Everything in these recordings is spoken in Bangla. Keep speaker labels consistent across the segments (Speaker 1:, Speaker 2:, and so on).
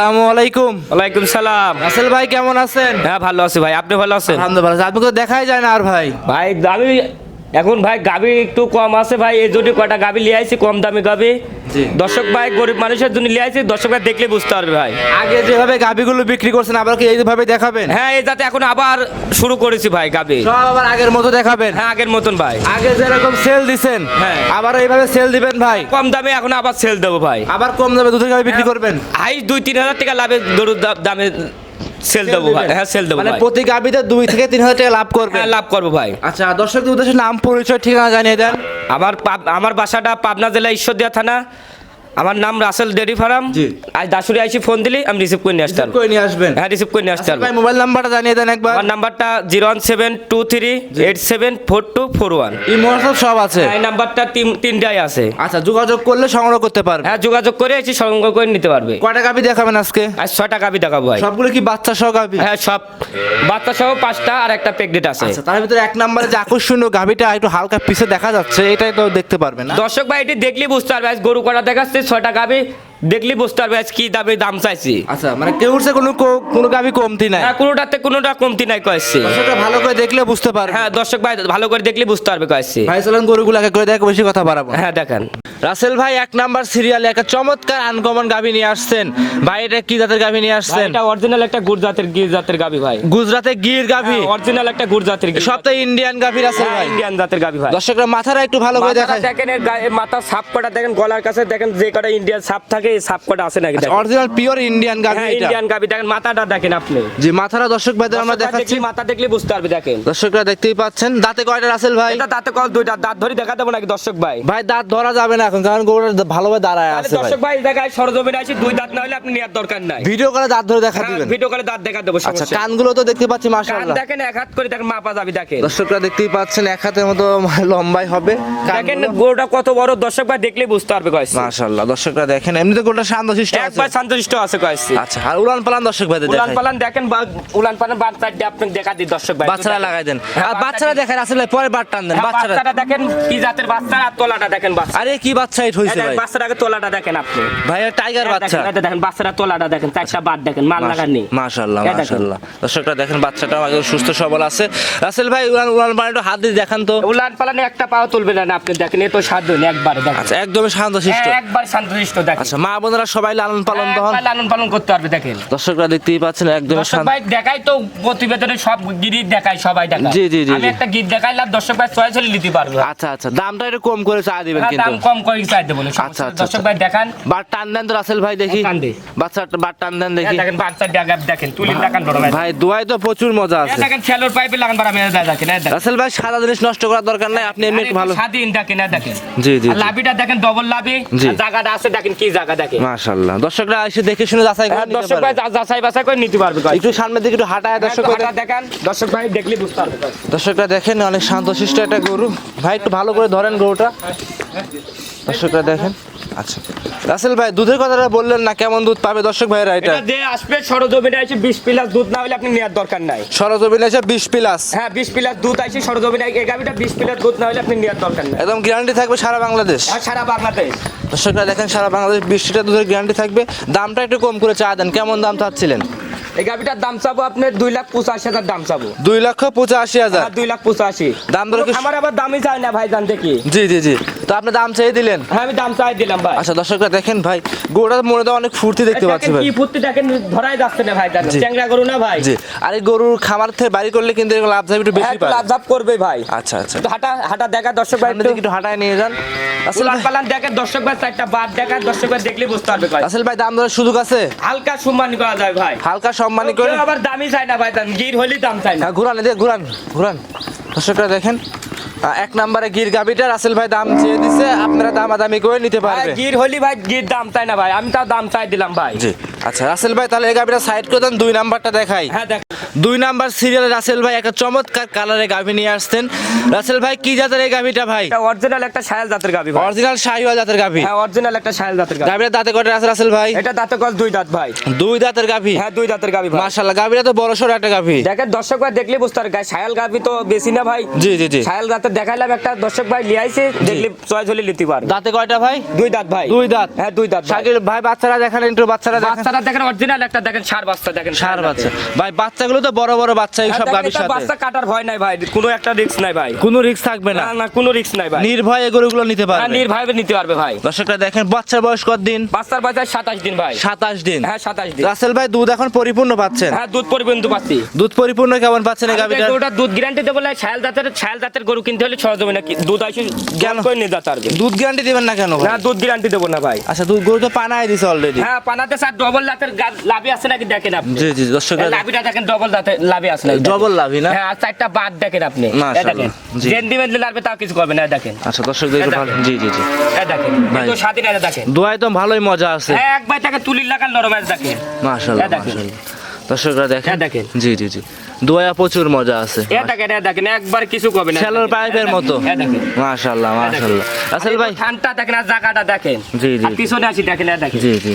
Speaker 1: আসসালামু আলাইকুম।
Speaker 2: ওয়ালাইকুম সালাম।
Speaker 1: রাসেল ভাই কেমন আছেন?
Speaker 2: হ্যাঁ ভালো আছি ভাই। আপনি ভালো আছেন?
Speaker 1: আলহামদুলিল্লাহ আপনি তো দেখাই যায় না আর ভাই।
Speaker 2: ভাই গাবি এখন ভাই গাবি একটু কম আছে ভাই এই জন্য কয়টা গাবি লিয়ে আইছি কম দামি গাবি।
Speaker 1: জি।
Speaker 2: দর্শক ভাই গরিব মানুষের জন্য লিয়ে আইছি দর্শক ভাই দেখলে বুঝতে পারবে ভাই।
Speaker 1: আগে যেভাবে গাবিগুলো বিক্রি করছেন আবার কি এইভাবে দেখাবেন?
Speaker 2: হ্যাঁ এই যাতে এখন আবার শুরু করেছি ভাই গাবি।
Speaker 1: সব আবার আগের মতো দেখাবেন?
Speaker 2: হ্যাঁ আগের মতন ভাই।
Speaker 1: আগে যেরকম সেল দিছেন
Speaker 2: হ্যাঁ।
Speaker 1: আবার এইভাবে সেল দিবেন ভাই?
Speaker 2: কম দামে এখন আবার সেল দেবো ভাই।
Speaker 1: আবার কম দামে দুধের গাবি বিক্রি করবেন?
Speaker 2: হাই দুই তিন হাজার টাকা লাভে গরুর দামে সেল দেবো ভাই। হ্যাঁ সেল দেবো
Speaker 1: মানে প্রতি গাবিতে দুই থেকে তিন হাজার টাকা লাভ করবে।
Speaker 2: হ্যাঁ লাভ করব ভাই।
Speaker 1: আচ্ছা দর্শকদের উদ্দেশ্যে নাম পরিচয় ঠিকানা জানিয়ে দেন।
Speaker 2: আমার আমার বাসাটা পাবনা জেলা ঈশ্বরদিয়া থানা। আমার নাম রাসেল ডেরি ফার্ম। আজ দাসুরি আইসি ফোন দিলি আমি রিসিভ করে নিয়ে আসতে পারব
Speaker 1: করে নিয়ে আসবেন।
Speaker 2: হ্যাঁ রিসিভ করে নিয়ে আসতে পারব
Speaker 1: ভাই মোবাইল নাম্বারটা জানিয়ে দেন একবার।
Speaker 2: আমার নাম্বারটা zero one seven two three eight seven four two four one.
Speaker 1: এই হোয়াটসঅ্যাপ সব আছে।
Speaker 2: এই নাম্বারটা তিন তিনটাই আছে।
Speaker 1: আচ্ছা যোগাযোগ করলে সংগ্রহ করতে পারবে।
Speaker 2: হ্যাঁ যোগাযোগ করে এসে সংগ্রহ করে নিতে পারবে।
Speaker 1: কয়টা গাবি দেখাবেন আজকে?
Speaker 2: আর ছয়টা গাবি দেখাবো ভাই।
Speaker 1: সবগুলো কি বাচ্চা সহ গাবি
Speaker 2: হ্যাঁ সব। বাচ্চা সহ পাঁচটা আর একটা প্রেগনেন্ট আছে।
Speaker 1: আচ্ছা তার ভিতরে এক নম্বরে যে আকর্ষণীয় গাভিটা একটু হালকা পিছে দেখা যাচ্ছে এটাই তো দেখতে পারবেন না।
Speaker 2: দর্শক ভাই এটি দেখলেই বুঝতে পারবে আজ গরু কটা দেখাচ্ছে ছয়টা গাবি দেখলি বুঝতে পারবে আজ কি দামে দাম চাইছি।
Speaker 1: আচ্ছা মানে কেউ সে কোনো কো- কোনো গাভি কমতি নাই।
Speaker 2: হ্যাঁ কোনোটাতে কোনোটা কমতি নাই কয়েছি।
Speaker 1: দর্শকরা ভালো করে দেখলে বুঝতে পারবে।
Speaker 2: হ্যাঁ দর্শক ভাই ভালো করে দেখলি বুঝতে পারবে কয়েছি।
Speaker 1: ভাই চলেন গরুগুলো আগে করে দেখ বেশি কথা বাড়াবো। না।
Speaker 2: হ্যাঁ দেখেন।
Speaker 1: রাসেল ভাই এক নাম্বার সিরিয়ালে একটা চমৎকার আনকমন গাভি নিয়ে আসছেন। ভাই এটা কি জাতের গাভি নিয়ে
Speaker 2: ভাই,
Speaker 1: আসছেন?
Speaker 2: এটা অরিজিনাল একটা গুড় জাতের গির জাতের গাবি ভাই।
Speaker 1: গুজরাতে গির গাভি
Speaker 2: অরিজিনাল একটা গুড় জাতের গির
Speaker 1: সবটাই ইন্ডিয়ান গাভি রাসেল ভাই।
Speaker 2: ইন্ডিয়ান জাতের গাবি ভাই।
Speaker 1: দর্শকরা মাথাটা একটু ভালো করে
Speaker 2: মাথাটা
Speaker 1: দেখায়
Speaker 2: দেখেন এর গায়ে মাথা সাপ কটা দেখেন গলার কাছে দেখেন যে কটা ইন্ডিয়ান সাপ থাকে এই সাপ কটা আছে নাকি দেখেন।
Speaker 1: অরিজিনাল পিওর ইন্ডিয়ান
Speaker 2: হ্যাঁ
Speaker 1: এটা?
Speaker 2: ইন্ডিয়ান গাবি দেখেন মাথাটা দেখেন আপনি।
Speaker 1: জি মাথাটা দর্শক ভাইদের আমরা দেখাচ্ছি।
Speaker 2: মাথা দেখলে বুঝতে পারবে দেখেন।
Speaker 1: দর্শকরা দেখতেই পাচ্ছেন। দাঁতে কয়টা রাসেল ভাই?
Speaker 2: এটা দাঁতে কল দুইটা দাঁত ধরে দেখা দেবো নাকি দর্শক ভাই?
Speaker 1: ভাই দাঁত ধরা যাবে না এখন কারণ গরুটা ভালোভাবে দাঁড়ায় আছে
Speaker 2: দর্শক ভাই দেখায় সরজমিনে আসি দুই দাঁত না হলে আপনি নেওয়ার দরকার নাই।
Speaker 1: ভিডিও করে দাঁত ধরে দেখা
Speaker 2: হ্যাঁ,
Speaker 1: দিবেন।
Speaker 2: ভিডিও করে দাঁত দেখা দেবো
Speaker 1: আচ্ছা কানগুলো তো দেখতে পাচ্ছি মাশাআল্লাহ।
Speaker 2: দেখেন এক হাত করে দেখেন মাপা যাবি দেখেন।
Speaker 1: দর্শকরা দেখতেই পাচ্ছেন এক হাতের মতো লম্বাই হবে
Speaker 2: দেখেন গরুটা কত বড় দর্শক ভাই দেখলে বুঝতে পারবে কয়েছি
Speaker 1: মাশাআল্লাহ দর্শকরা দেখেন এমনিতে গরুটা শান্ত শিষ্ট আছে?
Speaker 2: একবার শান্তশিষ্ট আছে কয়েছি।
Speaker 1: আচ্ছা আর পালান দর্শক
Speaker 2: উলান
Speaker 1: দেখেন
Speaker 2: পালান দেখেন উলান পালান বার আপনি দেখা দর্শক ভাই
Speaker 1: বাচ্চারা লাগাই দেন।
Speaker 2: হ্যাঁ,
Speaker 1: আর বাচ্চারা দেখেন। আসলে পরে বার টান দেন
Speaker 2: হ্যাঁ,
Speaker 1: বাচ্চারা
Speaker 2: বাচ্চাটা দেখেন কি জাতের বাচ্চা আর তলাটা দেখেন বাচ্চা।
Speaker 1: আরে কি বাচ্চা এটা হইছে
Speaker 2: দেখেন,
Speaker 1: ভাই?
Speaker 2: বাচ্চাটাকে তলাটা দেখেন আপনি।
Speaker 1: ভাই টাইগার বাচ্চা।
Speaker 2: এই দেখেন বাচ্চাটা তলাটা দেখেন চারটা বাদ দেখেন মাল
Speaker 1: মাশাআল্লাহ মাশাআল্লাহ। দর্শকরা দেখেন বাচ্চাটা একদম সুস্থ সবল আছে। রাসেল ভাই উড়ান উড়ান পালান একটু হাত দিয়ে দেখান তো।
Speaker 2: উলান পালানে একটা পাও তুলবে না আপনি দেখেন এ তো সাধ্য নেই একবার দেখেন।
Speaker 1: আচ্ছা একদমই
Speaker 2: হ্যাঁ, একবার শান্তশিষ্ট দেখেন।
Speaker 1: আচ্ছা মা বোনেরা সবাই লালন পালন তখন
Speaker 2: লালন পালন করতে পারবে দেখেন।
Speaker 1: দর্শকরা দেখতেই পাচ্ছেন একদমই
Speaker 2: দর্শক ভাই দেখাই তো প্রতিবেদনে সব গিরিট দেখায় সবাই দেখায়।
Speaker 1: জি, জি, জি,
Speaker 2: আমি একটা গিট দেখাইলাম দর্শক ভাই চয়েস হলে নিতে পারবে।
Speaker 1: আচ্ছা আচ্ছা দামটা একটু কম করে চা দিবেন
Speaker 2: হ্যাঁ,
Speaker 1: কিন্তু।
Speaker 2: দাম কম করে চাই দেবো না,
Speaker 1: আচ্ছা, আচ্ছা,
Speaker 2: দর্শক
Speaker 1: আচ্ছা।
Speaker 2: ভাই দেখান।
Speaker 1: বার টান দেন তো রাসেল ভাই দেখি।
Speaker 2: দে।
Speaker 1: বাচ্চা বার টান দেন দেখি।
Speaker 2: হ্যাঁ, দেখেন বাচ্চা ডাগা দেখেন তুলি দেখান বড় ভাই।
Speaker 1: ভাই দুয়াই তো প্রচুর মজা আছে।
Speaker 2: দেখেন খেলোর পাইপে লাগান বাড়া মেরে দেয় দেখেন এই দেখেন।
Speaker 1: রাসেল ভাই সাদা জিনিস নষ্ট করার দরকার নাই আপনি এমনি ভালো।
Speaker 2: স্বাধীন দেখেন দেখেন।
Speaker 1: জি, জি,
Speaker 2: লাভিটা দেখেন ডবল লাভি। জায়গাটা আছে দেখেন কি জায়গা দেখেন
Speaker 1: মাশাআল্লাহ। দর্শকরা এসে দেখে শুনে যাচাই করে
Speaker 2: হ্যাঁ,
Speaker 1: নিতে
Speaker 2: দর্শক ভাই। যাচাই বাছাই করে নিতে পারবে।
Speaker 1: একটু সামনের দিকে একটু হাঁটায় দর্শক
Speaker 2: হ্যাঁ, হাঁটা দর্শক ভাই দেখলে বুঝতে পারবে
Speaker 1: দর্শকরা দেখেন অনেক শান্তশিষ্ট একটা গরু। ভাই একটু ভালো করে ধরেন গরুটা। দর্শকরা দেখেন। আচ্ছা। রাসেল ভাই দুধের কথাটা বললেন না কেমন দুধ পাবে দর্শক ভাইরা এটা?
Speaker 2: যে আসবে সরজমিনে এসে বিশ প্লাস দুধ না হলে আপনি নেওয়ার দরকার নাই।
Speaker 1: সরজমিন এসে বিশ প্লাস?
Speaker 2: হ্যাঁ বিশ প্লাস দুধ আছে সরজমিনে এই গাভিটা বিশ প্লাস দুধ না হলে আপনি নেওয়ার দরকার নাই।
Speaker 1: একদম গ্যারান্টি থাকবে সারা বাংলাদেশ?
Speaker 2: আর সারা বাংলাদেশ।
Speaker 1: দর্শকরা দেখেন সারা বাংলাদেশ বিশ লিটার দুধের গ্যারান্টি থাকবে। দামটা একটু কম করে চা দেন কেমন দাম চাচ্ছিলেন?
Speaker 2: এই গাভিটার দাম চাবো আপনার দুই লাখ পঁচাশি হাজার দাম চাবো।
Speaker 1: দুই লক্ষ পঁচাশি হাজার।
Speaker 2: দুই লাখ পঁচাশি।
Speaker 1: দাম
Speaker 2: আমার আবার দামই চাই না ভাই জানতে কি
Speaker 1: জি জি জি। তো আপনি দাম চাই দিলেন?
Speaker 2: হ্যাঁ আমি দাম চাই দিলাম ভাই।
Speaker 1: আচ্ছা দর্শকরা দেখেন ভাই গরুটা মনে তো অনেক ফুর্তি দেখতে পাচ্ছি ভাই।
Speaker 2: কি ফুটতে দেখেন ধরাই যাচ্ছে না ভাই। চ্যাংরা গরু না ভাই।
Speaker 1: জি। আর এই গরুর খামার থেকে বাড়ি করলে কিন্তু এগুলো লাভ একটু বেশি পায়
Speaker 2: লাভ ঝাপ করবে ভাই।
Speaker 1: আচ্ছা আচ্ছা।
Speaker 2: তো হাঁটা হাঁটা দেখা দর্শক ভাই
Speaker 1: একটু হাঁটায় নিয়ে যান। আসল
Speaker 2: পালান দেখেন দর্শক ভাই চারটা বাদ দেখা দর্শক ভাই দেখলে বুঝতে পারবে ভাই।
Speaker 1: আসল ভাই দাম দরের সুযোগ আছে?
Speaker 2: হালকা সম্মান করা যায় ভাই।
Speaker 1: হালকা সম্মান করে
Speaker 2: আবার দামি চাই না ভাই দাম গির হলি দাম চাই না।
Speaker 1: হ্যাঁ ঘুরান এদিকে ঘুরান ঘুরান। দর্শকরা দেখেন। এক নম্বরে গির গাবিটা রাসেল ভাই দাম চেয়ে দিছে আপনারা দামাদামি করে নিতে পারবেন
Speaker 2: গির হলি ভাই গির দাম তাই না ভাই আমি তার দাম চাই দিলাম ভাই।
Speaker 1: জি। আচ্ছা রাসেল ভাই তাহলে এই গাবিটা সাইড করে দেন দুই নাম্বারটা দেখাই।
Speaker 2: হ্যাঁ দেখ
Speaker 1: দুই নাম্বার সিরিয়ালে রাসেল ভাই একটা চমৎকার কালারে গাভি নিয়ে আসতেন রাসেল ভাই কি জাতের এই গাভিটা ভাই?
Speaker 2: এটা অরিজিনাল একটা সায়াল জাতের গাবি ভাই।
Speaker 1: অরিজিনাল শাহিওয়াল জাতের গাভি।
Speaker 2: হ্যাঁ অরিজিনাল একটা সায়াল জাতের গাবি
Speaker 1: গাভিটা দাঁতে কটে আছে রাসেল ভাই?
Speaker 2: এটা দাঁতে কল দুই দাঁত ভাই।
Speaker 1: দুই দাঁতের গাভি?
Speaker 2: হ্যাঁ দুই দাঁতের গাবি ভাই।
Speaker 1: মাশাআল্লাহ গাভিটা তো বড় সড়ো একটা গাভি।
Speaker 2: দেখেন দর্শক ভাই দেখলে বুঝতে পারবে গায়ে সায়াল গাবি তো বেশি না ভাই।
Speaker 1: জি জি জি।
Speaker 2: সায়াল জাতের দেখাইলাম একটা দর্শক ভাই লিয়াইছে দেখলে চয়েস হলে নিতে পার
Speaker 1: দাঁতে কয়টা ভাই?
Speaker 2: দুই দাঁত ভাই।
Speaker 1: দুই দাঁত।
Speaker 2: হ্যাঁ দুই দাঁত ভাই।
Speaker 1: শাকিল ভাই বাচ্চারা দেখেন একটু বাচ্চারা দেখেন।
Speaker 2: বাচ্চাটা দেখেন অরিজিনাল একটা দেখেন সার বাচ্চা দেখেন।
Speaker 1: সার বাচ্চা। ভাই বাচ্চাগুলো তো বড় বড় বাচ্চা এই সব
Speaker 2: দেখেন,
Speaker 1: সাথে।
Speaker 2: বাচ্চা কাটার ভয় নাই ভাই কোনো একটা রিস্ক নাই ভাই।
Speaker 1: কোনো রিস্ক থাকবে না।
Speaker 2: না না কোনো রিস্ক নাই ভাই।
Speaker 1: নির্ভয় গরুগুলো নিতে পারবে।
Speaker 2: নির্ভয়ে নিতে পারবে ভাই।
Speaker 1: দর্শকরা দেখেন বাচ্চার বয়স কত দিন?
Speaker 2: বাচ্চার বাচ্চা সাতাশ দিন ভাই।
Speaker 1: সাতাশ দিন।
Speaker 2: হ্যাঁ সাতাশ দিন।
Speaker 1: রাসেল ভাই দুধ এখন পরিপূর্ণ পাচ্ছেন?
Speaker 2: হ্যাঁ দুধ পরিবন্ধু পাচ্ছি।
Speaker 1: দুধ পরিপূর্ণ কেমন পাচ্ছেন এই গাভীটার
Speaker 2: গরুটা দুধ গ্যারান্টি দেবো না ছায়াল জাতের ছায়াল জাতের গরু কিনতে হলে ছয় দেবে নাকি? দুধ আসে জ্ঞান করে নিয়ে যেতে পারবে
Speaker 1: দুধ গ্যারান্টি দিবেন না কেন?
Speaker 2: না দুধ গ্যারান্টি দেবো না ভাই।
Speaker 1: আচ্ছা দুধ গরু তো পানায় দিছে অলরেডি
Speaker 2: হ্যাঁ পানাতে স্যার ডবল জাতের দাঁতের লাভি আছে নাকি দেখেন আপনি?
Speaker 1: জি জি
Speaker 2: দর্শক লাভিটা দেখেন ডবল দাঁতের লাভি আছে নাকি
Speaker 1: ডবল লাভি না?
Speaker 2: হ্যাঁ আর চারটা বাদ দেখেন আপনি। দেখেন জেন দিবেন লাভে তাও কিছু করবে না দেখেন।
Speaker 1: আচ্ছা দর্শক জি জি জি।
Speaker 2: দেখেন তো স্বাধীন দেখেন।
Speaker 1: দোয়ায় তো ভালোই মজা আছে।
Speaker 2: হ্যাঁ একবার তাকে তুলির লাগান নরম আছে দেখেন।
Speaker 1: মাশাআল্লাহ মাশাআল্লাহ। দর্শকরা দেখেন?
Speaker 2: দেখেন।
Speaker 1: জি জি জি। দোয়া প্রচুর মজা আছে।
Speaker 2: এ দেখেন এ দেখেন একবার কিছু করবে না
Speaker 1: শ্যালোর পাইপের মতো।
Speaker 2: এ দেখেন।
Speaker 1: মাশাআল্লাহ মাশাআল্লাহ। আসল ভাই।
Speaker 2: ঠান্ডা দেখেন আর জায়গাটা দেখেন।
Speaker 1: জি, জি।
Speaker 2: পিছনে আসি দেখেন এ দেখেন।
Speaker 1: জি জি।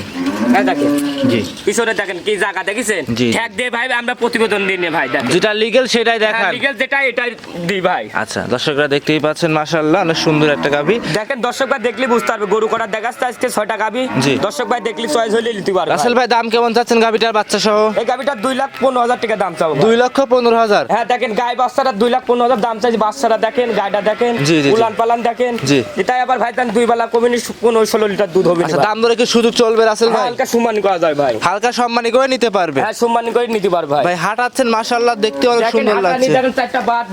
Speaker 2: এ দেখেন।
Speaker 1: জি।
Speaker 2: পিছনে দেখেন কি জায়গা দেখেছেন?
Speaker 1: জি।
Speaker 2: ঠেক ভাই আমরা প্রতিবেদন দিই নে ভাই দেখেন।
Speaker 1: যেটা লিগেল সেটাই দেখান।
Speaker 2: যেটা এটাই দিই ভাই।
Speaker 1: আচ্ছা দর্শকরা দেখতেই পাচ্ছেন মাশাআল্লাহ অনেক সুন্দর একটা গাভী
Speaker 2: দেখেন দর্শক ভাই দেখলে বুঝতে পারবে গরু করার দেখাচ্ছে আজকে ছয়টা গাবি।
Speaker 1: জি।
Speaker 2: দর্শক ভাই দেখলে চয়েস হলে নিতে পারবে।
Speaker 1: রাসেল ভাই দাম কেমন চাচ্ছেন বাচ্চা সহ
Speaker 2: এই গাবিটার দুই লাখ পনেরো হাজার টাকা দাম চাবো ভাই।
Speaker 1: দুই লক্ষ পনেরো হাজার।
Speaker 2: হ্যাঁ দেখেন গায়ে বাচ্চাটা দুই লাখ পনেরো হাজার দাম চাইছে। বাচ্চাটা দেখেন গাড়িটা দেখেন। উলান পালান দেখেন। এটাই আবার ভাই দেন দুই বেলা কমিনি পনেরো ষোলো লিটার দুধ হবে
Speaker 1: আচ্ছা দাম ধরে কি সুযোগ চলবে রাসেল ভাই?
Speaker 2: হালকা সম্মান করা যায় ভাই।
Speaker 1: হালকা সম্মানী করে নিতে পারবে।
Speaker 2: হ্যাঁ সম্মান করে নিতে পারবে ভাই।
Speaker 1: ভাই হাঁটাচ্ছেন মাশাআল্লাহ দেখতে অনেক সুন্দর লাগছে।
Speaker 2: দেখেন চারটা বাদ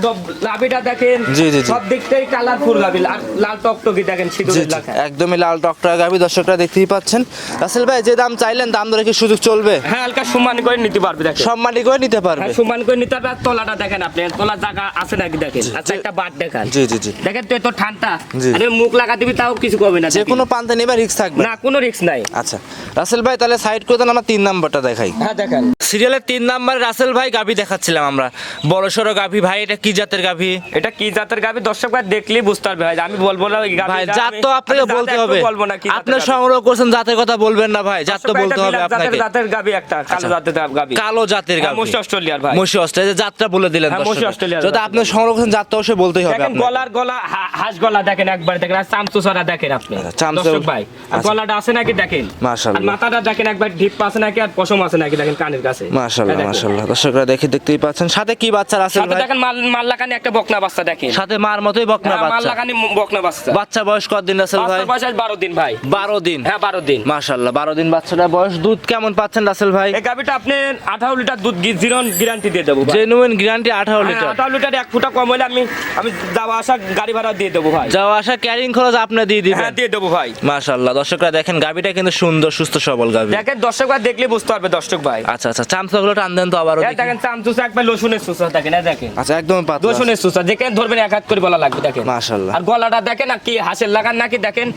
Speaker 2: লাভিটা দেখেন।
Speaker 1: জি, জি।
Speaker 2: সব দিক থেকে কালারফুল লাভি লাল- টকটকি দেখেন
Speaker 1: জি,
Speaker 2: এলাকা
Speaker 1: একদমই লাল টকটকা গাভী দর্শকরা দেখতেই পাচ্ছেন। রাসেল ভাই যে দাম চাইলেন দাম ধরে কি সুযোগ চলবে?
Speaker 2: হ্যাঁ হালকা সম্মান করে নিতে পারবে দেখেন।
Speaker 1: সম্মানী করে নিতে পারবে।
Speaker 2: হ্যাঁ সম্মান করে নিতে পারবে আর তলাটা দেখেন আপনি তলা জায়গা আছে নাকি দেখেন? আর চারটা বাদ দেখেন।
Speaker 1: জি জি জি।
Speaker 2: দেখেন তো এত ঠান্ডা। আরে মুখ লাগা দিবি তাও কিছু করবে না।
Speaker 1: যে কোনো পান্তে নেবার রিস্ক থাকবে।
Speaker 2: না কোনো রিস্ক নাই।
Speaker 1: আচ্ছা রাসেল ভাই তাহলে সাইড করে দেন আমরা তিন নাম্বারটা দেখাই।
Speaker 2: হ্যাঁ দেখেন।
Speaker 1: সিরিয়ালের তিন নাম্বার রাসেল ভাই গাভী দেখাচ্ছিলাম আমরা। বড় সড়ো গাভী ভাই এটা কি জাতের গাভী?
Speaker 2: এটা কি জাতের গাবি দর্শক ভাই দেখলেই বুঝতে পারবে ভাই। আমি বলব না
Speaker 1: ভাই জাত তো আপনাকে বলতে হবে।
Speaker 2: বলব না
Speaker 1: আপনি সংগ্রহ করছেন জাতের কথা বলবেন না ভাই। জাত তো বলতে হবে আপনাকে।
Speaker 2: জাতের গাবি একটা কালো
Speaker 1: আচ্ছা।
Speaker 2: জাতের গাবি
Speaker 1: কালো জাতের
Speaker 2: হ্যাঁ,
Speaker 1: গাভী।
Speaker 2: মশি অস্ট্রেলিয়ার ভাই।
Speaker 1: মশি অস্ট্রেলিয়া যাত্রা বলে দিলেন
Speaker 2: হ্যাঁ,
Speaker 1: যদি সংগ্রহ করছেন অবশ্যই বলতেই হবে
Speaker 2: দেখেন গলার গলা হাঁস গলা দেখেন একবার দেখেন আর চামচুসারা দেখেন আপনি।
Speaker 1: আচ্ছা,
Speaker 2: দর্শক ভাই। গলাটা আছে নাকি দেখেন?
Speaker 1: মাশাআল্লাহ।
Speaker 2: মাথাটা দেখেন একবার ঢিপ আছে নাকি আর পশম আছে নাকি দেখেন কানের কাছে।
Speaker 1: মাশাআল্লাহ মাশাআল্লাহ। দর্শকরা দেখে দেখতেই পাচ্ছেন। সাথে কি বাচ্চা রাসেল
Speaker 2: সাথে দেখেন মাল- মাল্লাকানি একটা বকনা বাচ্চা দেখেন।
Speaker 1: সাথে মার মতোই বকনা
Speaker 2: হ্যাঁ,
Speaker 1: বাচ্চা।
Speaker 2: মাল্লাকানি বকনা বাচ্চা।
Speaker 1: বাচ্চা বয়স কত দিন রাসেল ভাই?
Speaker 2: বাচ্চার বয়স আজ বারো দিন ভাই।
Speaker 1: বারো দিন।
Speaker 2: হ্যাঁ বারো দিন।
Speaker 1: মাশাআল্লাহ বারো দিন বাচ্চাটা বয়স। দুধ কেমন পাচ্ছেন রাসেল ভাই?
Speaker 2: এই গাভিটা আপনি আঠারো লিটার দুধ জিরন গ্যারান্টি দিয়ে দেবো
Speaker 1: জেনুইন গ্যারান্টি আঠারো
Speaker 2: হ্যাঁ,
Speaker 1: লিটার।
Speaker 2: আঠারো লিটার এক ফুটা কম হলে আমি আমি যাওয়া আসা গাড়ি ভাড়া দিয়ে দেবো ভাই।
Speaker 1: যাওয়া আসা ক্যারিং খরচ আপনি দিয়ে দিবেন।
Speaker 2: হ্যাঁ দিয়ে দেবো ভাই।
Speaker 1: মাশাআল্লাহ দর্শকরা দেখেন গাবিটা কিন্তু সুন্দর সুস্থ সবল গাবি
Speaker 2: দেখেন দর্শক দেখলে বুঝতে পারবে দর্শক ভাই।
Speaker 1: আচ্ছা আচ্ছা চামচাগুলো টান দেন তো আবারও
Speaker 2: দেখেন চামচুসা একবার লসুনের সুসা দেখেন দেখেন।
Speaker 1: আচ্ছা একদম পাতলা।
Speaker 2: রসুনের সুসা যেখানে ধরবেন এক হাত করে বলা লাগবে দেখেন।
Speaker 1: মাশাআল্লাহ।
Speaker 2: আর গলাটা দেখেন আর কি হাসের লাগান নাকি দেখেন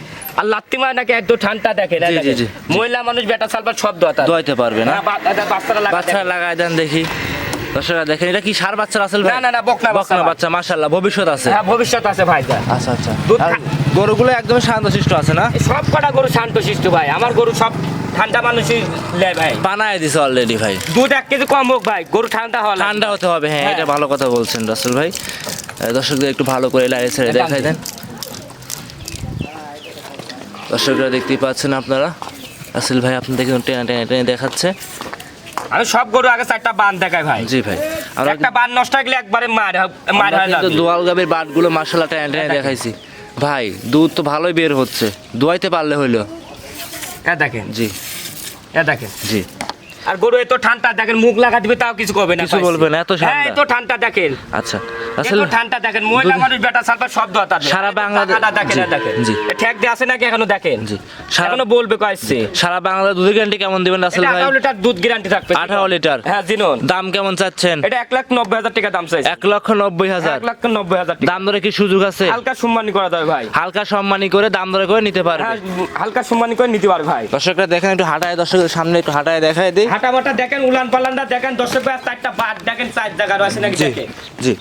Speaker 2: আর লাত্তি মার নাকি একদম ঠান্ডা দেখেন দেখেন। মহিলা মানুষ বেটা সালবার আছে
Speaker 1: দোয়াইতে পারবে না?
Speaker 2: হ্যাঁ, বাচ্চারা লাগা
Speaker 1: লাগাই দেন দেখি। দর্শকরা দেখেন এটা কি সার বাচ্চা রাসেল ভাই?
Speaker 2: না, না, না, বকনা
Speaker 1: বকনা বাচ্চা মাশাআল্লাহ ভবিষ্যৎ আছে।
Speaker 2: হ্যাঁ ভবিষ্যৎ আছে ভাই
Speaker 1: আচ্ছা আচ্ছা। গরুগুলো একদম শান্তশিষ্ট আছে না?
Speaker 2: সব কটা গরু শান্ত শিষ্ট ভাই। আমার গরু সব ঠান্ডা মানুষই লেয় ভাই।
Speaker 1: বানায় দিছে অলরেডি ভাই।
Speaker 2: দুধ এক কেজি কম হোক ভাই গরু ঠান্ডা লাগবে।
Speaker 1: ঠান্ডা হতে হবে হ্যাঁ
Speaker 2: হ্যাঁ।
Speaker 1: এটা ভালো কথা বলছেন রাসেল ভাই। দর্শকদের একটু ভালো করে লাইনে ছেড়ে দেখাই দেন। দর্শকরা দেখতেই পাচ্ছেন আপনারা। রাসেল ভাই আপনাদের কিন্তু টেনে টেনে টেনে দেখাচ্ছে।
Speaker 2: আমি সব গরু আগে চারটা বান দেখাই ভাই।
Speaker 1: জি ভাই। আর
Speaker 2: একটা বান নষ্ট হয়ে গেলে একবারে মার মার
Speaker 1: হয়
Speaker 2: হয়ে
Speaker 1: কিন্তু দোয়াল গাবের বাটগুলো মার্শাল্লাহ টেনে টেনে
Speaker 2: দেখেন।
Speaker 1: দেখাইছি। ভাই দুধ তো ভালোই বের হচ্ছে। দোয়াইতে পারলে হইল।
Speaker 2: এ দেখেন।
Speaker 1: জি।
Speaker 2: এ দেখেন।
Speaker 1: জি।
Speaker 2: আর গরু এত ঠান্ডা দেখেন মুখ লাগা দিবে তাও কিছু করবে না
Speaker 1: কিছু বলবে না, এত ঠান্ডা।
Speaker 2: হ্যাঁ এত ঠান্ডা দেখেন।
Speaker 1: আচ্ছা
Speaker 2: এত ঠান্ডা দেখেন মহিলা মানুষ বেটা সালবার শব্দ আছে
Speaker 1: সারা বাংলাদেশ-
Speaker 2: দেখেন দেখেন।
Speaker 1: জি।
Speaker 2: ঠেক দিয়ে আছে নাকি এখনও দেখেন?
Speaker 1: জি। সারা-
Speaker 2: এখনও বলবে কয়েছে
Speaker 1: সারা বাংলা দুধের গ্যারান্টি কেমন দিবেন রাসেল ভাই?
Speaker 2: আঠারো লিটার দুধ গ্যারান্টি থাকবে।
Speaker 1: 18 লিটার।
Speaker 2: হ্যাঁ জিনুন।
Speaker 1: দাম কেমন চাচ্ছেন?
Speaker 2: এটা এক লাখ নব্বই হাজার টাকা দাম চাইছে।
Speaker 1: এক লক্ষ নব্বই হাজার।
Speaker 2: এক লাখ নব্বই হাজার টাকা।
Speaker 1: দাম দরে কি সুযোগ আছে?
Speaker 2: হালকা সম্মানী করা যাবে ভাই।
Speaker 1: হালকা সম্মানী করে দাম দরে করে নিতে পারবে।
Speaker 2: হ্যাঁ হালকা সম্মানী করে নিতে পারবে ভাই।
Speaker 1: দর্শকরা দেখেন একটু হাঁটায় দর্শকের সামনে একটু হাঁটায় দেখায় দিই।
Speaker 2: দেখেন উলান পালানটা দেখেন দর্শক ভাই চারটা বাদ দেখেন চার জায়গা রয়েছে নাকি
Speaker 1: জি জি।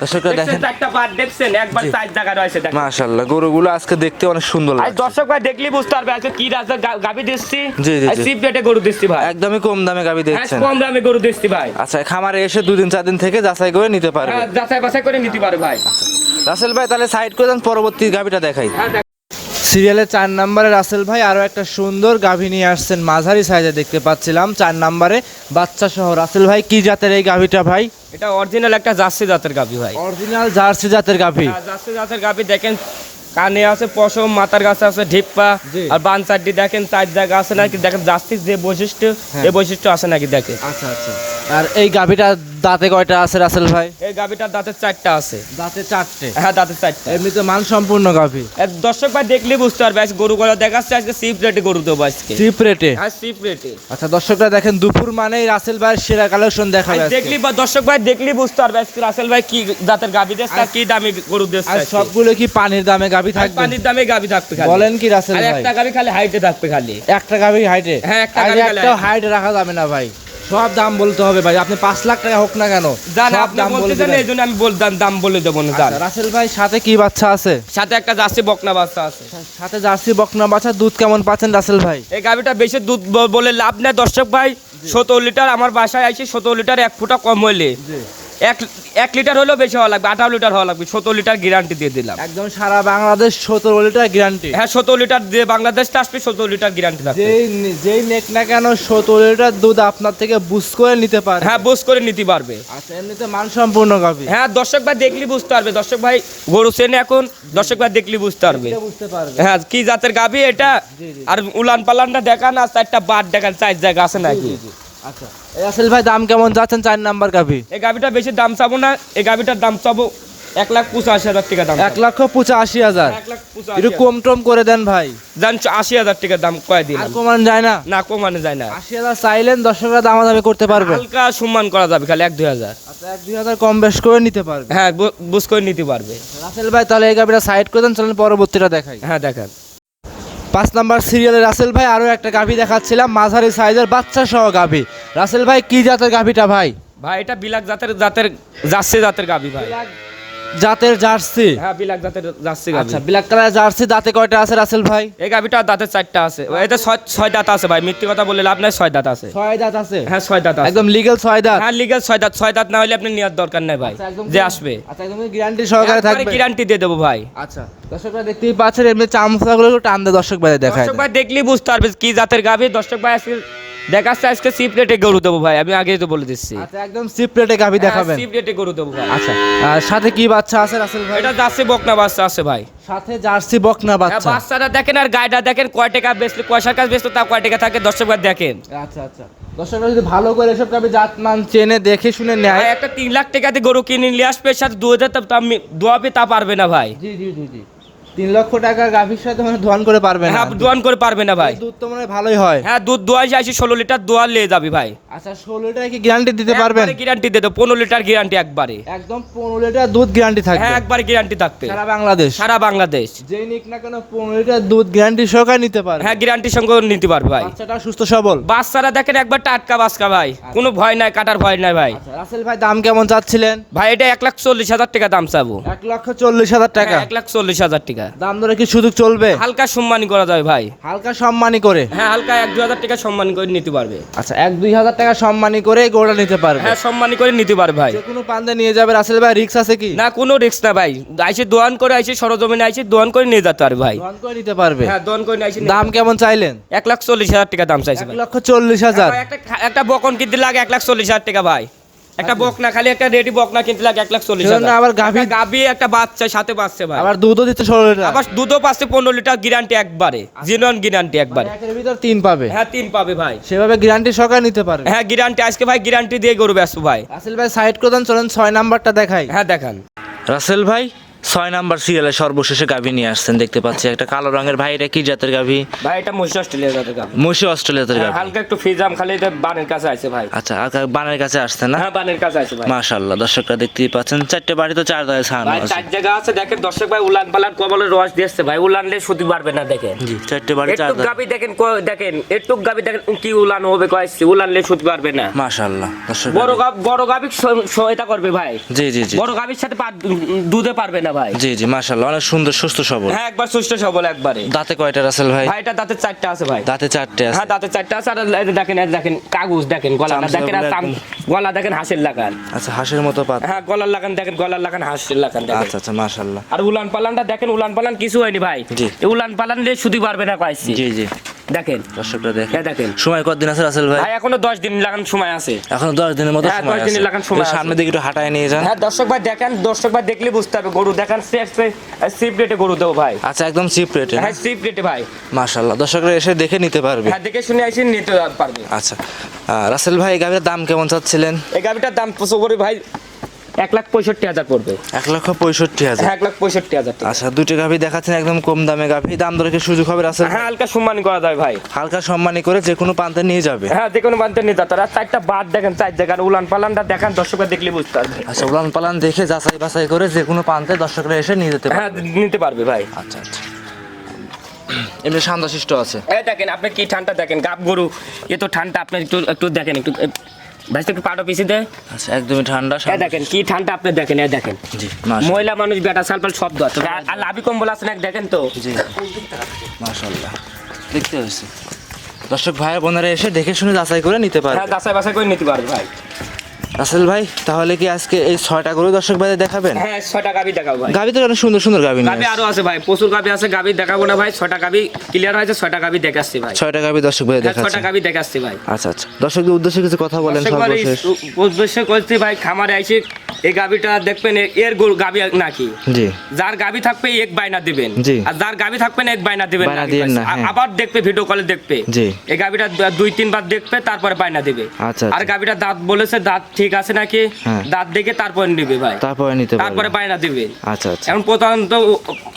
Speaker 1: দর্শকরা দেখেন।
Speaker 2: চারটা বাদ দেখছেন? একবার
Speaker 1: জি।
Speaker 2: চার রয়েছে দেখেন।
Speaker 1: মাশাআল্লাহ গরুগুলো আজকে দেখতে অনেক সুন্দর লাগছে।
Speaker 2: দর্শক ভাই দেখলেই বুঝতে পারবে আজকে কি রাজা গাবি দিচ্ছি?
Speaker 1: জি, জি,
Speaker 2: আর রেটে গরু দিচ্ছি ভাই।
Speaker 1: একদমই কম দামে গাবি
Speaker 2: হ্যাঁ কম দামে গরু দিচ্ছি ভাই।
Speaker 1: আচ্ছা খামারে এসে দুদিন চার দিন থেকে যাচাই করে নিতে পারবে।
Speaker 2: হ্যাঁ যাচাই বাছাই করে নিতে পারে ভাই।
Speaker 1: রাসেল ভাই তাহলে সাইড করে দেন পরবর্তী গাবিটা দেখাই।
Speaker 2: হ্যাঁ
Speaker 1: সিরিয়ালে চার নম্বরে রাসেল ভাই আরও একটা সুন্দর গাভী নিয়ে আসছেন মাঝারি সাইজে দেখতে পাচ্ছিলাম। চার নম্বরে বাচ্চা সহ। রাসেল ভাই কি জাতের এই গাভীটা ভাই?
Speaker 2: এটা অরিজিনাল একটা জার্সি জাতের গাভী ভাই।
Speaker 1: অরিজিনাল জার্সি জাতের গাভী।
Speaker 2: হ্যাঁ, জার্সি জাতের গাভী দেখেন কানে আছে পশম মাথার গাছে আছে ঢিপ্পা আর বান চারটি দেখেন চার জায়গা আছে নাকি? দেখেন জার্সির যে বৈশিষ্ট্য
Speaker 1: হ্যাঁ।
Speaker 2: এই বৈশিষ্ট্য আছে নাকি দেখেন
Speaker 1: আচ্ছা আচ্ছা। আর এই গাভীটা দাঁতে কয়টা আছে রাসেল ভাই?
Speaker 2: এই গাভিটার দাঁতের চারটা আছে।
Speaker 1: দাঁতে চারটে?
Speaker 2: হ্যাঁ দাঁতের চারটা।
Speaker 1: এমনিতে মান সম্পূর্ণ গাভী
Speaker 2: দর্শক ভাই দেখলেই বুঝতে পারবে আজকে গরু গুলো দেখাচ্ছে আজকে সিপ রেটে গরু দেবো আজকে।
Speaker 1: চিপ রেটে?
Speaker 2: হ্যাঁ সিপ রেটে।
Speaker 1: আচ্ছা দর্শকরা দেখেন দুপুর মানেই রাসেল ভাইয়ের সেরা কালেকশন দেখাবে আজকে।
Speaker 2: দেখলি বা দর্শক ভাই দেখলি বুঝতে পারবে আজকে রাসেল ভাই কি দাঁতের গাভি আর কি দামি গরু দিচ্ছে
Speaker 1: আর সবগুলো কি পানির দামে গাভী থাকবে?
Speaker 2: পানির দামে গাভি থাকবে খালি।
Speaker 1: বলেন কি রাসেল ভাই?
Speaker 2: একটা গাভি খালি হাইটে থাকবে খালি।
Speaker 1: একটা গাভী হাইটে?
Speaker 2: হ্যাঁ, একটা গাভী।
Speaker 1: হাইট রাখা যাবে না ভাই। সব দাম বলতে হবে ভাই আপনি পাঁচ লাখ টাকা হোক না কেন
Speaker 2: জান আপনি বলতে
Speaker 1: বলে
Speaker 2: এই জন্য আমি বলতাম দাম- বলে দেবো না জান।
Speaker 1: আচ্ছা, রাসেল ভাই সাথে কি বাচ্চা আছে?
Speaker 2: সাথে একটা জার্সি বকনা বাচ্চা আছে।
Speaker 1: সাথে জার্সি বকনা বাচ্চা দুধ কেমন পাচ্ছেন রাসেল ভাই?
Speaker 2: এই গাভিটা বেশি দুধ বলে লাভ নেই দর্শক ভাই। সতেরো লিটার আমার বাসায় আছে সতেরো লিটার এক ফুটা কম হইলে। এক এক লিটার হলেও বেশি হওয়া লাগবে আঠারো লিটার হওয়া লাগবে সতেরো লিটার গ্যারান্টি দিয়ে দিলাম।
Speaker 1: একদম সারা বাংলাদেশ সতেরো লিটার গ্যারান্টি
Speaker 2: হ্যাঁ সতেরো লিটার দিয়ে বাংলাদেশটা আসবে সতেরো লিটার গ্যারান্টি থাকবে।
Speaker 1: যেই যেই নেক না কেন সতেরো লিটার দুধ আপনার থেকে বুঝ করে নিতে পারে
Speaker 2: হ্যাঁ বোস করে নিতে পারবে।
Speaker 1: আচ্ছা এমনিতে মান সম্পূর্ণ গাভী
Speaker 2: হ্যাঁ দর্শক ভাই দেখলি বুঝতে পারবে দর্শক ভাই গরু চেনে এখন দর্শক ভাই দেখলি বুঝতে পারবে।
Speaker 1: বুঝতে পারবে।
Speaker 2: হ্যাঁ কি জাতের গাভি এটা? আর উলান পালানটা দেখান আর চারটা বাদ দেখান চার জায়গা আছে নাকি?
Speaker 1: আচ্ছা। রাসেল ভাই দাম কেমন যাচ্ছেন? চার নাম্বার গাভী।
Speaker 2: এই গাভিটা বেশি দাম চাবো না এই গাভিটার দাম চাবো এক লাখ পঁচাশি হাজার টাকা দাম।
Speaker 1: এক লক্ষ পঁচাশি হাজার। একটু কম টম করে দেন ভাই।
Speaker 2: জান আশি হাজার টাকা দাম কয় দিলাম।
Speaker 1: কমান যায় না?
Speaker 2: না কমানো যায় না।
Speaker 1: আশি হাজার চাইলেন দর্শকরা দামাদামি করতে পারবে
Speaker 2: হালকা সম্মান করা যাবে খালি এক দুই হাজার।
Speaker 1: আচ্ছা এক দুই হাজার কম বেশ করে নিতে পারবে
Speaker 2: হ্যাঁ বুঝ করে নিতে পারবে।
Speaker 1: রাসেল ভাই তাহলে এই গাভিটা সাইড করে দেন চলেন পরবর্তীটা দেখাই।
Speaker 2: হ্যাঁ দেখেন।
Speaker 1: পাঁচ নাম্বার সিরিয়ালে রাসেল ভাই আরও একটা গাভি দেখাচ্ছিলাম মাঝারি সাইজের বাচ্চা সহ গাভী। রাসেল ভাই কি জাতের গাভীটা ভাই?
Speaker 2: ভাই এটা বিলাক জাতের জাতের যাচ্ছে জাতের গাভী ভাই।
Speaker 1: জাতের জার্সি।
Speaker 2: হ্যাঁ বিলাক জাতের গাভি
Speaker 1: আচ্ছা ব্ল্যাক কালার জার্সি দাঁতে কয়টা আছে রাসেল ভাই?
Speaker 2: এই গাভিটা দাঁতের চারটা আছে। এতে ছয় ছয় দাঁত আছে ভাই মিথ্যে কথা বলে লাভ নাই ছয় দাঁত আছে।
Speaker 1: ছয় দাঁত আছে?
Speaker 2: হ্যাঁ ছয় দাঁত আছে।
Speaker 1: একদম লিগেল ছয় দাঁত?
Speaker 2: হ্যাঁ লিগাল ছয় দাঁত। ছয় দাঁত না হলে আপনি নেওয়ার দরকার নাই ভাই
Speaker 1: আচ্ছা,
Speaker 2: যে আসবে।
Speaker 1: আচ্ছা একদম গ্যারান্টি সহকারে থাকবে।
Speaker 2: গ্যারান্টি দিয়ে দেবো ভাই।
Speaker 1: আচ্ছা দর্শকরা দেখতেই পাচ্ছেন এমনি চামচাগুলো টান দেয় দর্শক ভাই দেখায়।
Speaker 2: দর্শক ভাই দেখলেই বুঝতে পারবে কি জাতের গাভি দর্শক ভাই আজকে দেখাচ্ছে আজকে সিপ রেটে গরু দেবো ভাই আমি আগেই তো বলে দিচ্ছি।
Speaker 1: আচ্ছা একদম সিপ রেটে গাভি দেখাবেন।
Speaker 2: সিপ রেটে গরু দেবো ভাই।
Speaker 1: আচ্ছা আর সাথে কি বাচ্চা আছে রাসেল ভাই?
Speaker 2: এটা যাচ্ছে বকনা বাচ্চা আছে ভাই।
Speaker 1: সাথে জার্সি বকনা
Speaker 2: হ্যাঁ,
Speaker 1: বাচ্চা।
Speaker 2: বাচ্চাটা দেখেন আর দেখেন কয় টাকা বেচলে পয়সার কাজ বেচলে তা কয় টাকা থাকে দর্শক ভাই দেখেন।
Speaker 1: আচ্ছা আচ্ছা। দর্শকরা যদি ভালো করে এসব গাভি জাত মান চেনে দেখে শুনে নেয়।
Speaker 2: একটা তিন লাখ টাকাতে গরু কিনে নিয়ে আসবে সাথে দু হাজার তা দোয়াবে তা পারবে না ভাই।
Speaker 1: জি জি জি জি। তিন লক্ষ টাকা গাভীর সাথে মানে ধোয়ান করে পারবে না
Speaker 2: হ্যাঁ দোয়ান করে পারবে না ভাই।
Speaker 1: দুধ তো মনে ভালোই হয়।
Speaker 2: হ্যাঁ দুধ দোয়া আসি ষোলো লিটার নিয়ে যাবি ভাই।
Speaker 1: আচ্ছা ষোলো লিটার কি গ্যারান্টি দিতে পারবেন?
Speaker 2: গ্যারান্টি দেবো পনেরো লিটার গ্যারান্টি একবারে।
Speaker 1: একদম পনেরো লিটার দুধ গ্যারান্টি থাকবে।
Speaker 2: হ্যাঁ একবারে গ্যারান্টি থাকবে।
Speaker 1: সারা বাংলাদেশ।
Speaker 2: সারা বাংলাদেশ।
Speaker 1: যেই নিক না কেন পনেরো লিটার দুধ গ্যারান্টি সহকারে নিতে পারবে।
Speaker 2: হ্যাঁ গ্যারান্টির সঙ্গে নিতে পারবে ভাই।
Speaker 1: বাচ্চাটা সুস্থ সবল।
Speaker 2: বাচ্চারা দেখেন একবার টাটকা বাচ্চা ভাই। কোনো ভয় নাই কাটার ভয় নাই ভাই।
Speaker 1: আচ্ছা রাসেল ভাই দাম কেমন চাচ্ছিলেন?
Speaker 2: ভাই এটা এক লাখ চল্লিশ হাজার টাকা দাম চাবো।
Speaker 1: এক লক্ষ চল্লিশ হাজার টাকা।
Speaker 2: হ্যাঁ, এক লাখ চল্লিশ হাজার টাকা।
Speaker 1: দাম ধরে কি সুযোগ চলবে?
Speaker 2: হালকা সম্মানী করা যাবে ভাই।
Speaker 1: হালকা সম্মানী করে?
Speaker 2: হ্যাঁ হালকা এক দু হাজার টাকা সম্মান করে নিতে পারবে।
Speaker 1: আচ্ছা এক দুই হাজার টাকা সম্মানী করে গোড়া নিতে পারবে।
Speaker 2: হ্যাঁ সম্মানী করে নিতে পারবে ভাই।
Speaker 1: কোনো পান্দে নিয়ে যাবে রাসেল ভাই রিক্স আছে কি?
Speaker 2: না কোনো রিক্স না ভাই। আইসে দোয়ান করে আইসে সরজমিনে আইসে দোয়ান করে নিয়ে যেতে পারবে ভাই।
Speaker 1: ধোয়ান করে নিতে পারবে?
Speaker 2: হ্যাঁ দোয়ান করে আইসে
Speaker 1: দাম কেমন চাইলেন?
Speaker 2: এক লাখ চল্লিশ হাজার টাকা দাম চাইছে
Speaker 1: এক লক্ষ চল্লিশ হাজার।
Speaker 2: একটা একটা বকন কিনতে লাগে এক লাখ চল্লিশ হাজার টাকা ভাই। একটা বকনা খালি একটা রেডি বকনা কিনতে লাগে এক লাখ চল্লিশ হাজার।
Speaker 1: আবার গাভী-
Speaker 2: গাভী একটা বাচ্চা সাথে পাচ্ছে ভাই।
Speaker 1: আবার দুধও দিতে ষোলো লিটার।
Speaker 2: আবার দুধও পাচ্ছে পনেরো লিটার গ্যারান্টি একবারে। জিনন গ্যারান্টি একবারে।
Speaker 1: মানে একের ভিতর তিন পাবে।
Speaker 2: হ্যাঁ তিন পাবে ভাই।
Speaker 1: সেভাবে গ্যারান্টি সরকার নিতে পারে।
Speaker 2: হ্যাঁ গ্যারান্টি আজকে ভাই গ্যারান্টি দিয়ে গরু ব্যস্ত ভাই।
Speaker 1: রাসেল ভাই সাইড প্রদান চলেন ছয় নাম্বারটা দেখাই।
Speaker 2: হ্যাঁ দেখান।
Speaker 1: রাসেল ভাই ছয় নাম্বার সিরিয়ালে সর্বশেষে গাভী নিয়ে আসছেন দেখতে পাচ্ছি। একটা কালো রঙের ভাই এটা কি জাতের গাভী?
Speaker 2: ভাই এটা মহিষ অস্ট্রেলিয়া জাতের গাভী।
Speaker 1: মুশি অস্ট্রেলিয়াতের
Speaker 2: হ্যাঁ,
Speaker 1: গাভী।
Speaker 2: হালকা একটু ফিজাম খালি এটা বানের কাছে আছে ভাই।
Speaker 1: আচ্ছা আর বানের কাছে আসছে না?
Speaker 2: হ্যাঁ বানের কাছে আছে ভাই।
Speaker 1: মাশাল্লাহ দর্শকরা দেখতেই পাচ্ছেন চারটে বাড়ি তো চার দায়
Speaker 2: ভাই
Speaker 1: আছে।
Speaker 2: চার জায়গা আছে দেখেন দর্শক ভাই উলান পালান কবলের রস দিয়েছে ভাই উলানলে শুধু পারবে না দেখেন।
Speaker 1: জি চারটে বাড়ি চার
Speaker 2: একটু
Speaker 1: দায়।
Speaker 2: গাবি দেখেন দেখেন একটু গাবি দেখেন কি উলান হবে কয়েছে উলানলে শুধু পারবে না।
Speaker 1: মাশাল্লাহ দর্শক
Speaker 2: বড় গাব বড় গাবি সহায়তা করবে ভাই।
Speaker 1: জি জি জি।
Speaker 2: বড় গাবির সাথে দুধে পারবে না ভাই।
Speaker 1: জি জি মাশাল্লাহ অনেক সুন্দর সুস্থ সবল।
Speaker 2: হ্যাঁ একবার সুস্থ সবল একবারে।
Speaker 1: দাঁতে কয়টা রাসেল ভাই?
Speaker 2: ভাই এটা দাঁতে চারটা আছে ভাই।
Speaker 1: দাঁতে চারটে আছে।
Speaker 2: হ্যাঁ দাঁতে চারটা আছে। আর দেখেন দেখেন কাগজ দেখেন দেখেন আর গলা দেখেন হাঁসের লাগান।
Speaker 1: আচ্ছা হাঁসের মতো পাত।
Speaker 2: হ্যাঁ গলার লাগান দেখেন গলার লাগান হাঁসের লাগান দেখেন।
Speaker 1: আচ্ছা আচ্ছা মাশাল্লাহ
Speaker 2: আর উলান পালানটা দেখেন উলান পালান কিছু হয়নি ভাই।
Speaker 1: জি।
Speaker 2: উলান পালান দিয়ে শুধু পারবে না পাইছি
Speaker 1: জি জি।
Speaker 2: দেখেন।
Speaker 1: দর্শকরা দেখেন।
Speaker 2: হ্যাঁ, দেখেন।
Speaker 1: সময় কতদিন আছে রাসেল ভাই?
Speaker 2: ভাই এখনও দশ দিন লাগান সময় আছে।
Speaker 1: এখনও দশ দিনের মতো
Speaker 2: হ্যাঁ,
Speaker 1: সময় আছে।
Speaker 2: দিনের লাগান সময় আছে।
Speaker 1: সামনের দিকে একটু হাঁটায় নিয়ে যান।
Speaker 2: হ্যাঁ দর্শক ভাই দেখেন দর্শক ভাই দেখলে বুঝতে হবে গরু দেখেন সিপ রেটে গরু দেবো ভাই।
Speaker 1: আচ্ছা একদম চিপ রেটে
Speaker 2: হ্যাঁ সিপ রেটে ভাই।
Speaker 1: মাশাল্লাহ দর্শকরা এসে দেখে নিতে পারবে।
Speaker 2: হ্যাঁ দেখে শুনে আসি নিতে পারবে।
Speaker 1: আচ্ছা রাসেল ভাই এই গাভীর দাম কেমন চাচ্ছিলেন?
Speaker 2: এই গাভিটার দাম করে ভাই এক লাখ পঁয়ষট্টি হাজার পড়বে।
Speaker 1: এক লক্ষ পঁয়ষট্টি হাজার?
Speaker 2: হ্যাঁ এক লাখ পঁয়ষট্টি হাজার টাকা।
Speaker 1: আচ্ছা দুটো গাভী দেখাচ্ছেন একদম কম দামে গাভী। দাম দরে কি সুযোগ হবে রাসেল
Speaker 2: হ্যাঁ হালকা সম্মান করা যায় ভাই।
Speaker 1: হালকা সম্মানী করে যে কোনো প্রান্তে নিয়ে যাবে।
Speaker 2: হ্যাঁ যে কোনো বান্ধব নিতে তারা চারটা বাদ দেখেন চার জায়গার উলান পালানটা দেখেন দর্শকরা দেখলে বুঝতে পারবে।
Speaker 1: আচ্ছা উলান পালান দেখে যাচাই বাছাই করে যে কোনো প্রান্তে দর্শকরা এসে নিয়ে যেতে পারে
Speaker 2: হ্যাঁ নিতে পারবে ভাই।
Speaker 1: আচ্ছা আচ্ছা। এমনি শান্তশিষ্ট আছে।
Speaker 2: এই দেখেন আপনি কি ঠান্ডা দেখেন? গাব গরু এ তো ঠান্ডা আপনি একটু একটু দেখেন একটু ভাই একটু পাটো পিছিয়ে দেয়
Speaker 1: আচ্ছা একদমই ঠান্ডা
Speaker 2: দেখেন কি ঠান্ডা আপনি দেখেন এই দেখেন।
Speaker 1: জি
Speaker 2: মহিলা মানুষ বেটা সালপাল শব্দ আছে। আর- আর লাভি কম্বল আছে না দেখেন তো।
Speaker 1: জি মাশাআল্লাহ। দেখতে হয়েছে। দর্শক ভাই বোনেরা এসে দেখে শুনে যাচাই করে নিতে পারে
Speaker 2: হ্যাঁ যাচাই বাছাই করে নিতে পারবে ভাই।
Speaker 1: রাসেল ভাই তাহলে কি আজকে এই ছয়টা গরু দর্শক ভাই দেখাবেন?
Speaker 2: হ্যাঁ ছটা গাবি দেখাবো ভাই।
Speaker 1: গাভী তো অনেক সুন্দর সুন্দর নিয়ে
Speaker 2: গাবি আরও আছে ভাই প্রচুর গাবি আছে গাবি দেখাবো না ভাই ছটা গাবি ক্লিয়ার হয়েছে ছটা গাবি দেখাচ্ছি ভাই।
Speaker 1: ছয়টা গাভী দর্শক ভাই
Speaker 2: হ্যাঁ,
Speaker 1: দেখাচ্ছে।
Speaker 2: ছটা গাবি দেখাচ্ছি ভাই।
Speaker 1: আচ্ছা আচ্ছা। দর্শকদের উদ্দেশ্যে কিছু কথা বলেন সর্বশেষ।
Speaker 2: উদ্দেশ্য করছি ভাই খামারে আইসি এই গাবিটা দেখবেন এর গরু গাবি নাকি?
Speaker 1: জি।
Speaker 2: যার গাবি থাকবে এক বাইনা দিবেন।
Speaker 1: জি।
Speaker 2: আর যার গাবি থাকবে না এক বাইনা দিবেন।
Speaker 1: না, হ্যাঁ।
Speaker 2: আবার দেখবে ভিডিও কলে দেখবে।
Speaker 1: জি।
Speaker 2: এই গাবিটা দুই তিনবার দেখবে তারপরে বাইনা দিবে।
Speaker 1: আচ্ছা,
Speaker 2: আর
Speaker 1: আচ্ছা।
Speaker 2: গাবিটা দাঁত বলেছে দাঁত ঠিক আছে নাকি?
Speaker 1: হ্যাঁ।
Speaker 2: দাঁত দেখে তারপরে নিবে ভাই।
Speaker 1: তারপরে নিতে
Speaker 2: তারপরে বাইনা দিবে।
Speaker 1: আচ্ছা আচ্ছা।
Speaker 2: এখন প্রধান তো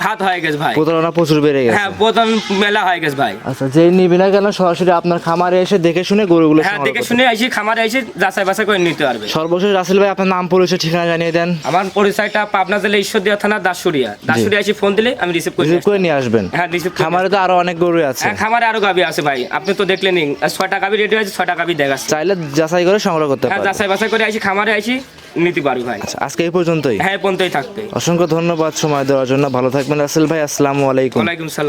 Speaker 2: হাত হয়ে গেছে ভাই।
Speaker 1: প্রতারণা প্রচুর বেড়ে গেছে।
Speaker 2: হ্যাঁ প্রধান মেলা হয়ে গেছে ভাই।
Speaker 1: আচ্ছা যেই নিবি না কেন সরাসরি আপনার খামারে এসে দেখে শুনে গরুগুলো
Speaker 2: হ্যাঁ দেখে শুনে আইসি খামারে আইসি যাচাই বাছাই করে নিতে পারবে।
Speaker 1: সর্বশেষ রাসেল ভাই আপনার নাম পরিচয় ঠিকানা জানিয়ে দেন।
Speaker 2: আমার পরিচয়টা পাবনা জেলা ঈশ্বরদিয়া থানা দাসুরিয়া। দাসুরিয়া এসে ফোন দিলে আমি রিসিভ করি
Speaker 1: করে নিয়ে আসবেন।
Speaker 2: হ্যাঁ রিসিভ
Speaker 1: খামারে তো আরও অনেক গরু আছে।
Speaker 2: হ্যাঁ খামারে আরও গাবি আছে ভাই। আপনি তো দেখলেনই ছয়টা গাবি রেডি হয়েছে ছয়টা গাবি দেখাচ্ছে।
Speaker 1: চাইলে যাচাই করে সংগ্রহ করতে
Speaker 2: হ্যাঁ যাচাই বাছাই করে আছি খামারে আছি নিতে পারি ভাই।
Speaker 1: আচ্ছা আজকে এই পর্যন্তই?
Speaker 2: হ্যাঁ এই পর্যন্তই থাকতে
Speaker 1: অসংখ্য ধন্যবাদ সময় দেওয়ার জন্য। ভালো থাকবেন। রাসেল ভাই আসসালামু আলাইকুম।
Speaker 2: ওয়ালাইকুম সালাম।